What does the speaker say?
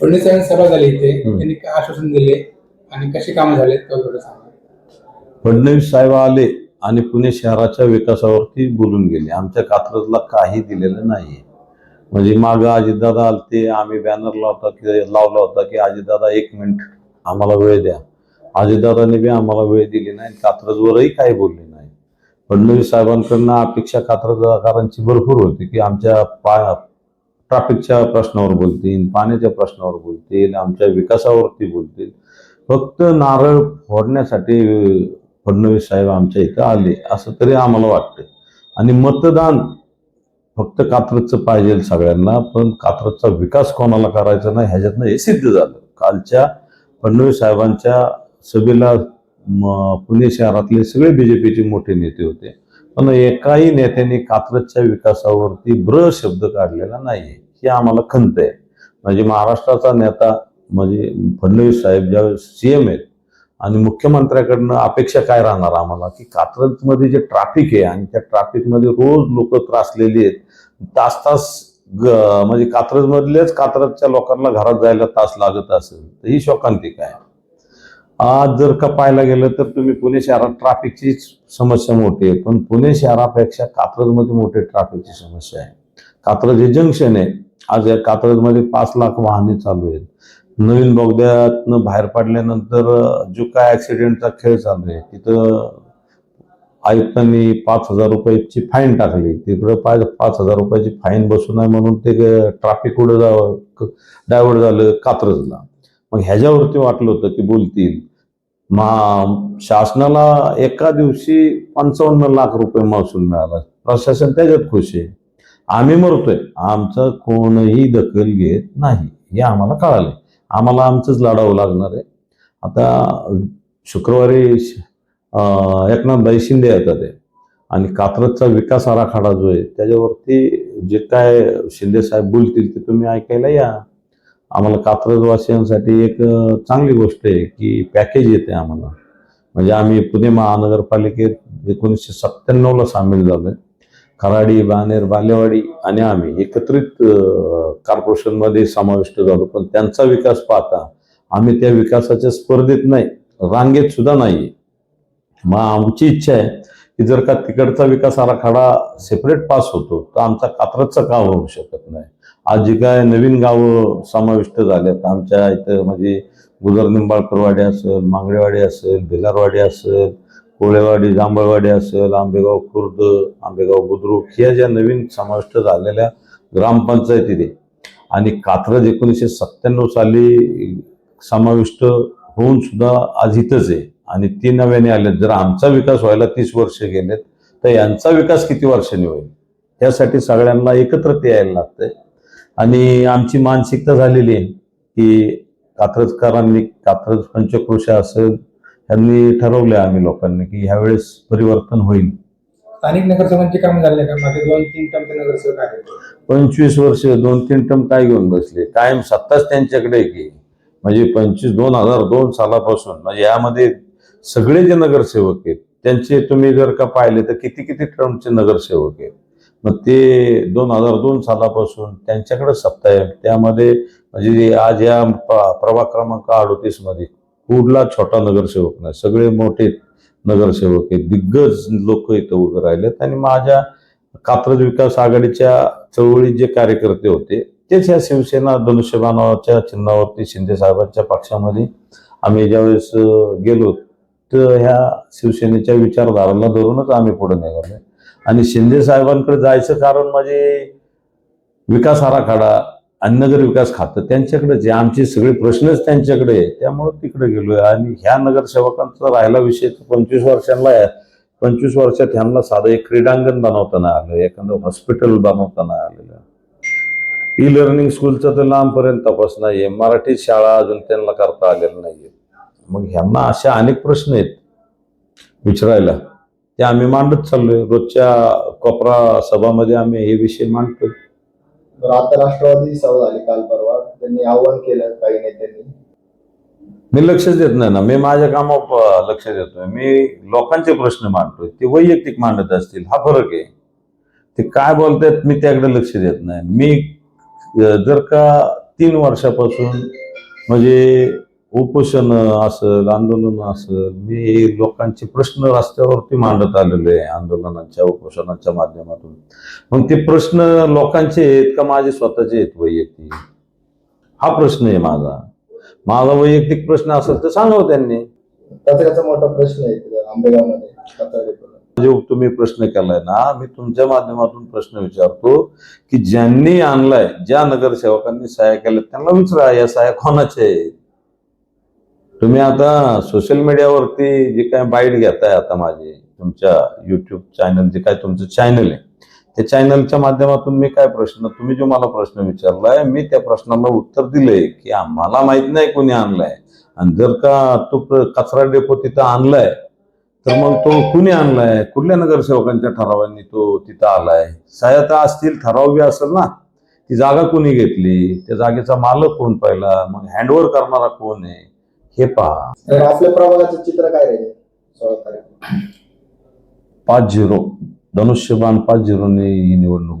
फडणवीसांची सभा झाली इथे. त्यांनी काय आश्वासन दिले आणि कशी कामं फडणवीस साहेब आले आणि पुणे शहराच्या विकासावरती बोलून गेले. आमच्या कात्रजला काही दिलेलं नाही म्हणजे माग अजितदादा आलते आम्ही बॅनर लावता की लावला होता की अजितदादा एक मिनिट आम्हाला वेळ द्या. अजितदादांनी बी आम्हाला वेळ दिली नाही कात्रजवरही काही बोलले नाही. फडणवीस साहेबांकडनं अपेक्षा कात्रजकारांची भरपूर होती की आमच्या पा ट्रॅफिकच्या प्रश्नावर बोलतील पाण्याच्या प्रश्नावर बोलतील आमच्या विकासावरती बोलतील. फक्त नारळ फोडण्यासाठी फडणवीस साहेब आमच्या इथं आले असं तरी आम्हाला वाटतं आणि मतदान फक्त कात्रजचं पाहिजे सगळ्यांना पण कात्रजचा विकास कोणाला करायचा नाही ह्याच्यातनं हे सिद्ध झालं. कालच्या फडणवीस साहेबांच्या सभेला पुणे शहरातले सगळे बीजेपीचे मोठे नेते होते. पण एकाही नेत्याने कात्रजच्या विकासावरती ब्र शब्द काढलेला नाही ही आम्हाला खंत आहे. म्हणजे महाराष्ट्राचा नेता म्हणजे फडणवीस साहेब ज्यावेळेस सीएम आहेत आणि मुख्यमंत्र्याकडनं अपेक्षा काय राहणार आम्हाला? की कात्रजमध्ये जे ट्रॅफिक आहे आणि त्या ट्रॅफिकमध्ये रोज लोक त्रासलेली आहेत तास तास ग- म्हणजे कात्रजमधलेच कात्रजच्या लोकांना घरात जायला तास लागत असेल तर ही शोकांतिक आहे. आज जर का पाहायला गेलं तर तुम्ही पुणे शहरात ट्रॅफिकची समस्या मोठी आहे. पण पुणे शहरापेक्षा कात्रजमध्ये मोठी ट्रॅफिकची समस्या आहे. कात्रज हे जंक्शन आहे. आज या कात्रजमध्ये पाच लाख वाहने चालू आहेत. नवीन बोगद्यातनं बाहेर पडल्यानंतर जो काय ॲक्सिडेंटचा खेळ चालू आहे तिथं आयुक्तांनी पाच हजार रुपयाची फाईन टाकली. तिकडं पाच पाच हजार रुपयाची फाईन बसू नये म्हणून ते ट्रॅफिक कुठं जावं? डायव्हर्ट झालं कात्रजला. मग ह्याच्यावरती वाटलं होतं की बोलतील. मा शासनाला एका दिवशी पंचावन्न लाख रुपये महसूल मिळाला. प्रशासन त्याच्यात खुश आहे. आम्ही मरतोय. आमचं कोणही दखल घेत नाही. हे आम्हाला कळालंय. आम्हाला आमचंच लढावं लागणार आहे. आता शुक्रवारी श- एकनाथभाई शिंदे येतात आहे. आणि कात्रजचा विकास आराखडा जो आहे त्याच्यावरती जे काय शिंदे साहेब बोलतील ते तुम्ही ऐकायला या. आम्हाला कात्रजवासियांसाठी एक चांगली गोष्ट आहे की पॅकेज येते आम्हाला. म्हणजे आम्ही पुणे महानगरपालिकेत एकोणीसशे सत्त्याण्णवला सामील झालोय. खराडी बानेर बालेवाडी आणि आम्ही एकत्रित अं, कॉर्पोरेशनमध्ये समाविष्ट झालो. पण त्यांचा विकास पाहता आम्ही त्या विकासाच्या स्पर्धेत नाही रांगेत सुद्धा नाही मग आमची इच्छा आहे की जर का तिकडचा विकास आराखडा सेपरेट पास होतो तर आमचा कात्रजचा का होऊ शकत नाही? आज जी काय नवीन गावं समाविष्ट झाल्यात आमच्या इथं म्हणजे गुजर निंबाळकरवाडी असेल मांगडेवाडी असेल भिलारवाडी असेल कोळेवाडी जांभळवाडी असेल आंबेगाव खुर्द आंबेगाव बुद्रुक ह्या ज्या नवीन समाविष्ट झालेल्या ग्रामपंचायतीचे आणि कात्रज एकोणीसशे सत्त्याण्णव साली समाविष्ट होऊन सुद्धा आज इथंच आहे. आणि ती नव्याने आलेत जर आमचा विकास व्हायला तीस वर्ष गेलेत तर यांचा विकास किती वर्षांनी होईल? त्यासाठी सगळ्यांना एकत्र ते यायला लागतंय. आणि आमची मानसिकता झालेली आहे की कात्रजकरांनी कात्रज पंचक्रोशा असेल यांनी ठरवले आम्ही लोकांनी की ह्यावेळेस परिवर्तन होईल. स्थानिक नगरसेवकांची कामं झाले का? मागे दोन तीन टर्मचे नगरसेवक आहेत. पंचवीस वर्ष दोन तीन टर्म काय घेऊन बसले? कायम सत्ताच त्यांच्याकडे की? म्हणजे पंचवीस दोन हजार दोन सालापासून म्हणजे यामध्ये सगळे जे नगरसेवक आहेत त्यांचे तुम्ही जर का पाहिले तर किती किती ट्रम्पचे नगरसेवक आहेत. मग ते दोन हजार दोन सालापासून त्यांच्याकडे सत्ता आहे. त्यामध्ये म्हणजे आज या प्रभाग क्रमांक अडोतीसमध्ये कुठला छोटा नगरसेवक नाही. सगळे मोठे नगरसेवक आहेत. दिग्गज लोक इथं उभे राहिलेत आणि माझ्या कात्रज विकास आघाडीच्या चळवळीत जे कार्यकर्ते होते तेच ह्या शिवसेना धनुष्यबाणाच्या चिन्हावरती शिंदे साहेबांच्या पक्षामध्ये आम्ही ज्यावेळेस गेलो ह्या शिवसेनेच्या विचारधारांना धरूनच आम्ही पुढे निघालो आणि शिंदे साहेबांकडे जायचं कारण म्हणजे विकास आराखडा आणि नगर विकास खातं त्यांच्याकडे जे आमचे सगळे प्रश्नच त्यांच्याकडे त्यामुळे तिकडे गेलोय आणि ह्या नगरसेवकांचा राहिला विषय पंचवीस वर्षांना पंचवीस वर्षात ह्यांना साधं एक क्रीडांगण बनवताना आलं एखादं हॉस्पिटल बनवताना आलेलं. ई लर्निंग स्कूलचा तर लांबपर्यंत तपास नाहीये. मराठी शाळा अजून त्यांना करता आलेलं नाहीये. मग ह्यांना अशा अनेक प्रश्न आहेत विचारायला. ते आम्ही मांडत चाललोय. रोजच्या कोपरा सभामध्ये आम्ही हे विषय मांडतोय. तर आता राष्ट्रवादी सभा झाली काल परवा. त्यांनी आव्हान केलं काही नेत्यांनी. मी लक्षच देत नाही ना. मी माझ्या कामावर प- लक्ष देतोय मी लोकांचे प्रश्न मांडतोय. ते वैयक्तिक मांडत असतील. हा फरक आहे. ते काय बोलतायत मी त्याकडे लक्ष देत नाही. मी जर का तीन वर्षापासून म्हणजे उपोषण असेल आंदोलन असेल मी लोकांचे प्रश्न रस्त्यावरती मांडत आलेलो आहे आंदोलनाच्या उपोषणाच्या माध्यमातून. मग ते प्रश्न लोकांचे आहेत का माझे स्वतःचे आहेत वैयक्तिक? हा प्रश्न आहे माझा. माझा वैयक्तिक प्रश्न असेल तर सांगावं त्यांनी. कचऱ्याचा मोठा प्रश्न आहे तिथं आंबेगावमध्ये कचरा डेपोला जो तुम्ही प्रश्न केलाय ना मी तुमच्या माध्यमातून प्रश्न विचारतो की ज्यांनी आणलाय ज्या नगरसेवकांनी सहाय्य केल्या त्यांना विचारा या सहाय्या कोणाचे आहेत? तुम्ही आता सोशल मीडियावरती जे काय बाईट घेताय आता माझे तुमच्या युट्यूब चॅनल जे काय तुमचं चॅनल आहे त्या चॅनलच्या माध्यमातून मी काय प्रश्न तुम्ही जो मला प्रश्न विचारलाय मी त्या प्रश्नाला उत्तर दिलंय की आम्हाला माहीत नाही कोणी आणलाय. आणि जर का तो कचरा डेपो तिथं आणलाय तर मग तो कुणी आणलाय? कुठल्या नगरसेवकांच्या ठरावांनी तो तिथं आलाय? सहायता असतील ठराव बी असेल ना. ती जागा कोणी घेतली? त्या जागेचा मालक कोण पाहिला? मग हँडओव्हर करणारा कोण आहे? हे पहा. तर आपल्या प्रभागाचं चित्र काय राहील? सोळा तारीख. पाच झिरो. धनुष्यबाण पाच झिरोने ही निवडणूक